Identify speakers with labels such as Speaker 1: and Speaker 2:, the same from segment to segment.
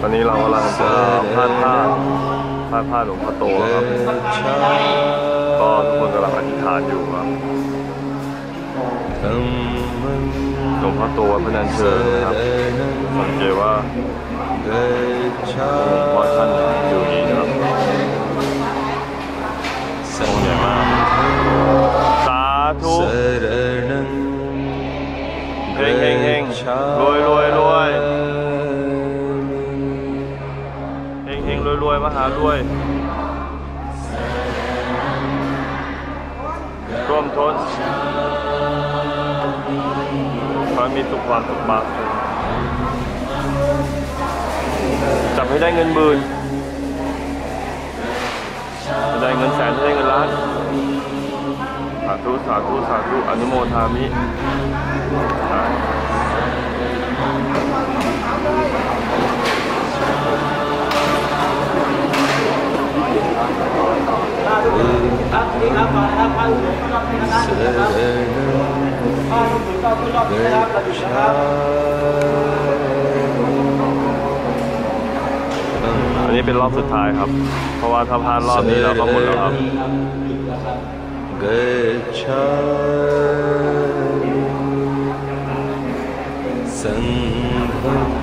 Speaker 1: ตอนนี้เรากำลังจะพาดผ้าพาดผ้าหลวงพ่อโตครับก็ทุกคนกำลังอธิษฐานอยู่ครับหลวงพ่อโตวัดพระนันเชิงนะครับสังเกตว่าหลวงพ่อท่านอยู่นี่นะครับองค์ใหญ่มากสาธุเฮงเฮงเฮงรวยรวยรวย มหารวย ร่วมทนขอให้มีสุขความสุขมากจับให้ได้เงินหมื่นจะได้เงินแสนจะได้เงินล้านสาธุสาธุสาธุอนุโมทามิ
Speaker 2: ครับเราอยู่นะครับ
Speaker 1: อันนี้เป็นรอบสุดท้ายครับ เพราะว่าถ้าพลาดรอบนี้เราก็หมดแล้วครับ
Speaker 3: Sangham Saranam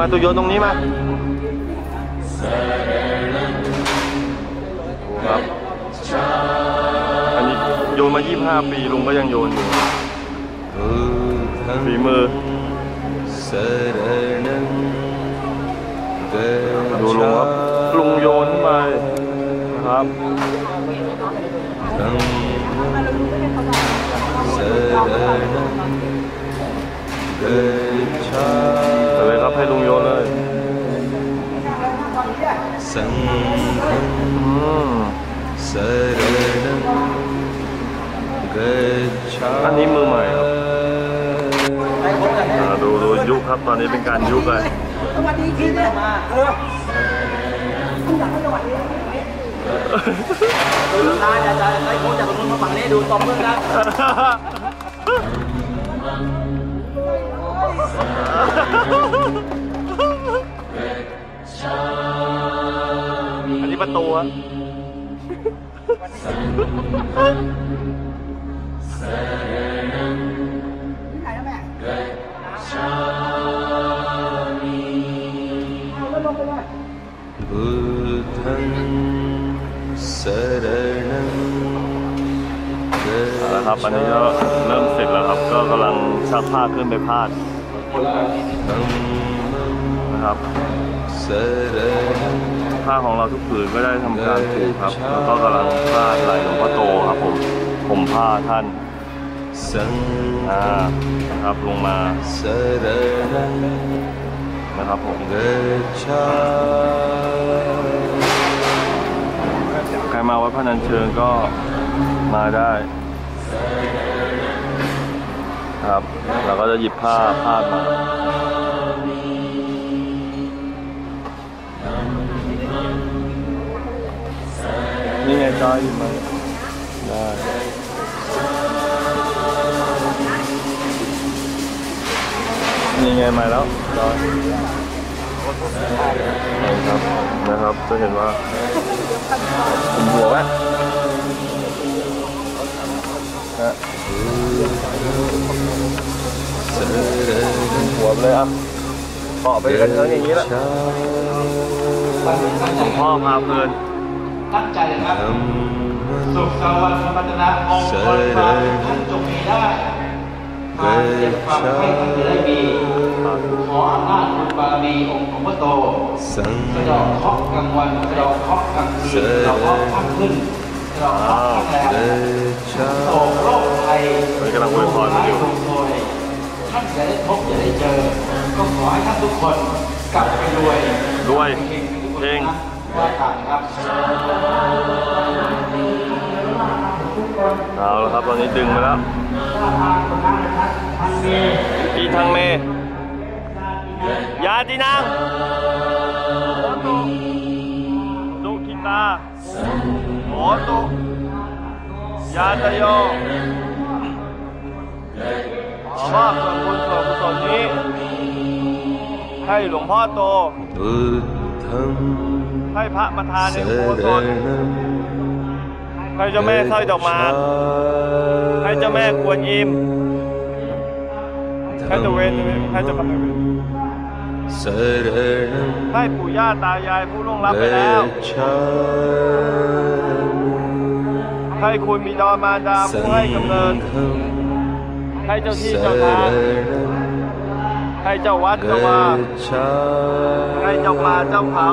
Speaker 1: มาตัวโยนตรงนี้มาครับอันนี้โยนมา 25 ปีลุงก็ยังโยนอยู่ฝีมือดูลุงครับลุงโยนไปนะครับเ Sangham อืม
Speaker 3: Saranam
Speaker 1: อันนี้มือใหม่ครับอ่าดูดูยุคครับตอนนี้เป็นการยุคเลย
Speaker 2: สวัสดีทีเนี่ยมาเออคุณอยากให้สวัสดีดูลูกค้าจะจะให้โค้ชจากตรงนู้นมาฝั่งนี้ดูตบมือครับ
Speaker 1: อันีประตูครับ
Speaker 2: ที่ไหนนะแม่เอาแล้วลงไปเลย
Speaker 3: Buddham Saranam
Speaker 1: เอาละครับอันนี้ก็เริ่มเสร็จแล้วครับ ก็กำลังซักผ้าขึ้นไปพาดนะครับ
Speaker 3: Saranam
Speaker 1: ผ้าของเราทุกผืนก็ได้ทำการผูกครับ แล้วก็กำลังพาดไหลหลวงพ่อโตครับผมผมผ้าท่านอ่านะครับลงมา
Speaker 3: Saranam
Speaker 1: นะครับผม
Speaker 3: Gacchami
Speaker 1: ใครมาวัดพระนันเชิงก็มาได้ครับ เราก็จะหยิบผ้าพามา นี่ไงจอยหยิบมาได้นี่ไงมาแล้วจอยนะครับนะครับ จะเห็นว่าผมหัวแวะฮะหัวไปเลยอะเกาะไปกันเทิงอย่างนี้แหละหลวงพ่อพาเพลิน
Speaker 2: ตั้งใจนะครับสุขสวัสดิ์พัฒนามงคลความท่านจงมีได้ความเจ็บความไข้ท่านจะได้มีขออำนาจบุญบารมีองค์หลวงพ่อโตสะเดอกเคราะห์กลางวันสะเดอกเคราะห์กลางคืนสะเดอกเคราะห์ข้ามขึ้นสะเดอกเคราะห์ข้ามแรมโศกโรคภัย
Speaker 1: มันกำลังอวยพรอยู่
Speaker 2: โศกโศยท่านจะได้พบจะได้เจอ ก็ขอให้ท่านทุกคนกลับไปรวย
Speaker 1: รวย
Speaker 2: เฮงทุกคน
Speaker 1: เฮง
Speaker 2: นะว่าการครับ
Speaker 1: เอาละครับตอนนี้ดึงไปแล้วอีทางเมยาตินังตุกิตาโหตุยาตโยขอมอบส่วนบุญส่วนกุศลนี้ให้หลวงพ่อโต ให้พระประธานในอุโบสถ
Speaker 3: Saranam
Speaker 1: ให้เจ้าแม่สร้อยดอกหมากให้เจ้าแม่กวนอิมให้เจ้าเวรให้เจ้ากรรมนายเวร
Speaker 3: Saranam
Speaker 1: ให้ปู่ย่าตายายผู้ล่วงลับไปแล้ว
Speaker 3: Gacchami
Speaker 1: ให้คุณบิดามารดาผู้ให้กำเนิด
Speaker 3: Sangham
Speaker 1: ให้เจ้าที่เจ้าทาง
Speaker 3: Saranam
Speaker 1: ให้เจ้าวัดเจ้าวาให้เจ้าป่าเจ้าเขา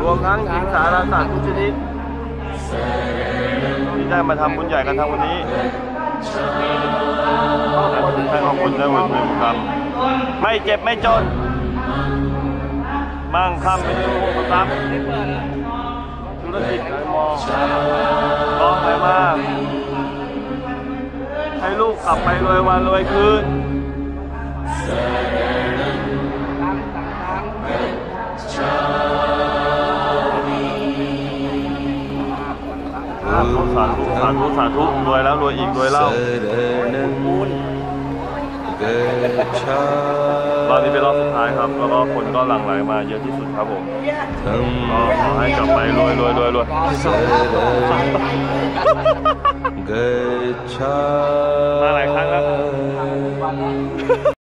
Speaker 1: รวมทั้งสิงสารสัตว์ทุกชนิดที่ได้มาทำบุญใหญ่กันทั้งวันนี้ขอให้ขอบคุณได้บุญเป็นคำไม่เจ็บไม่จน มั่งคั่งเป็นผู้ประทับธุรกิจไหลมองร้องไปมากให้ลูกกลับไปรวยวันรวยคืน สาธุสาธุสาธุรวยแล้วรวยอีกรวยเล่า
Speaker 3: Saranam
Speaker 1: ตอนนี้เป็นรอบสุดท้ายครับ แล้วก็คนก็หลั่งไหลมาเยอะที่สุดครับผมก็ขอให้กลับไปรวยรวยรวยรวย
Speaker 3: Gacchami
Speaker 1: มาหลายครั้งแล้ว